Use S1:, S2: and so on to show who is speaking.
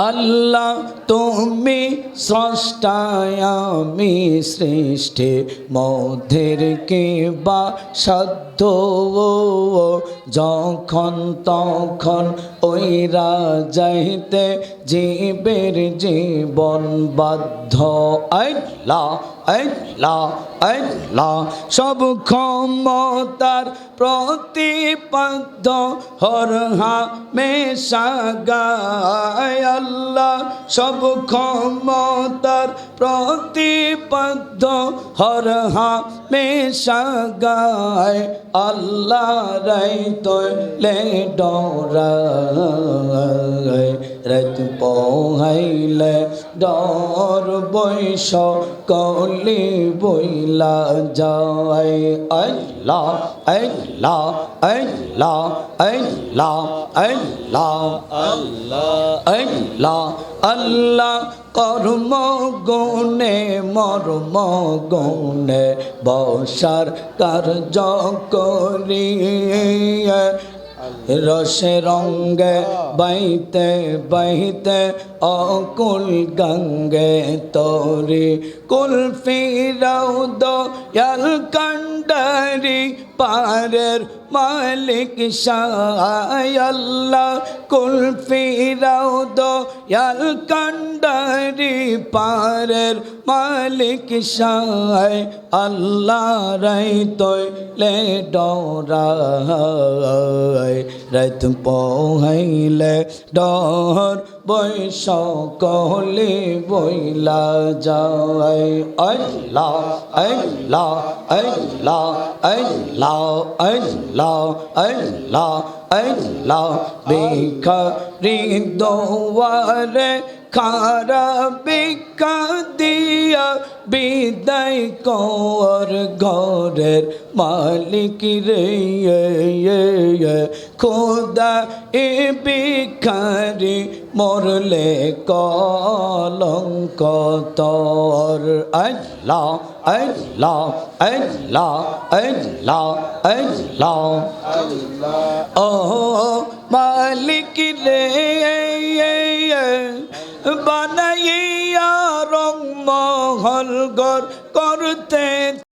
S1: আল্লাহ তুমি স্রষ্টায় আমি সৃষ্টি মধ্যের কে বা সাধ্য যখন তখন ওইরা যাইতে জীবের জীবন বাধ্য। আল্লাহ আল্লাহ আল্লাহ সব ক্ষমতার প্রতিপাদ্য হরহা মেশা গায় আল্লাহ। সব ক্ষমতার প্রতিপাদ্য হর হামেশা গায় আল্লাহ রাই তোলে ডরায়। রাত পোহাইলে ডর বৈশ কলি বইলা যায়। আল্লাহ আল্লাহ আল্লাহ আল্লাহ আল্লাহ আল্লাহ আল্লাহ, কর্ম গুণে, মর্ম গুণে, বসার কার্য করি রসে রঙ্গে বাইতে বাইতে অকুল গঙ্গে তরি। কুল ফিরাও দয়াল কন্ডারি পারের মালিক শাহ আল্লাহ। কুল ফিরাও দয়াল কন্ডারি পারের মালিক শাহ আল্লাহ। রাই তৈলে ডরায় রাত পোহাইলে ডর বৈশ কহলে বইলা যায় আল্লাহ আল্লাহ আল্লাহ আল্লাহ আল্লাহ আল্লাহ আল্লাহ বেখারি দোয়ারে খারা বিকা দিয়া বিদায় কর ঘরের মালিক রে খোদা এ বিখারি মরলে কলঙ্ক তর। আল্লাহ আল্লাহ আল্লাহ আল্লাহ আল্লাহ। ও মালিক রে বানাইয়া মহলগর করতে